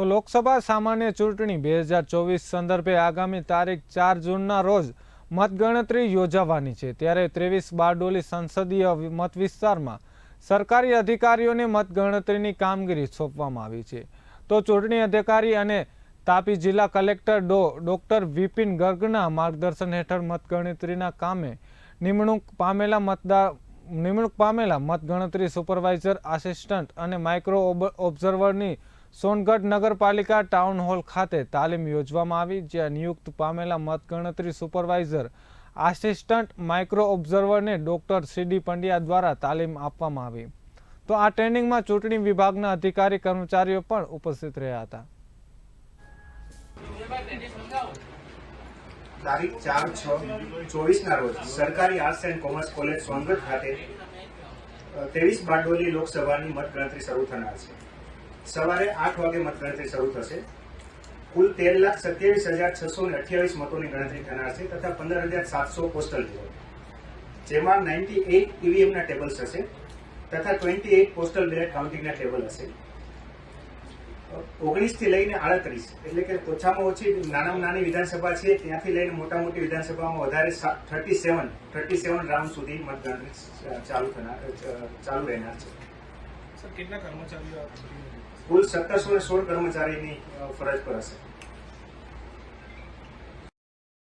તો લોકસભા સામાન્ય ચૂંટણી બે હજાર ચોવીસ સંદર્ભે આગામી તારીખ ચાર જૂનના રોજ મતગણતરી યોજાવાની છે. ત્યારે ત્રેવીસ બારડોલી સંસદીય મત વિસ્તારમાં સરકારી અધિકારીઓને મતગણતરીની કામગીરી સોંપવામાં આવી છે. તો ચૂંટણી અધિકારી અને તાપી જિલ્લા કલેક્ટર ડો, ડૉક્ટર વિપિન ગર્ગના માર્ગદર્શન હેઠળ મતગણતરીના કામે નિમણૂક પામેલા મતદાર નિમણૂક પામેલા મતગણતરી સુપરવાઇઝર, આસિસ્ટન્ટ અને માઇક્રો ઓબ- ઓબ્ઝર્વરની સોનગઢ નગરપાલિકા ટાઉન હોલ ખાતે તાલીમ યોજવામાં આવી, જ્યાં નિયુક્ત પામેલા મતગણતરી સુપરવાઇઝર, આસિસ્ટન્ટ માઇક્રો ઓબ્ઝર્વરને ડોક્ટર સીડી પંડ્યા દ્વારા તાલીમ આપવામાં આવી. તો આ ટ્રેનિંગમાં ચૂંટણી વિભાગના અધિકારી કર્મચારીઓ પણ ઉપસ્થિત રહ્યા હતા. તારીખ ચાર છ ચોવીસના રોજ સરકારી arts and commerce college Songadh ખાતે ત્રેવીસ બારડોલી લોકસભાની મતગણતરી શરૂ થનાર છે. સવારે આઠ વાગે મતગણતરી શરૂ થશે. કુલ તેર લાખ સત્યાવીસ હજાર છસો ને અઠ્યાવીસ મતોની ગણતરી થનાર છે તથા પંદર હજાર સાતસો પોસ્ટલ બેલેટ જેમાં નાઇન્ટી એઇટ ઈવીએમના ટેબલ્સ હશે તથા ટ્વેન્ટી એઇટ પોસ્ટલ બેલેટ કાઉન્ટિંગના ટેબલ હશે. ઓગણીસથી લઈને આડત્રીસ, એટલે કે ઓછામાં ઓછી નાનામાં નાની વિધાનસભા છે, ત્યાંથી લઈને મોટા મોટી વિધાનસભામાં વધારે thirty seven thirty seven round સુધી મતગણતરી ચાલુ થનાર ચાલુ રહેનાર છે. સર કેટલા કર્મચારીઓ કુલ સત્તરસો ને સોળ કર્મચારીની ફરજ પર હશે.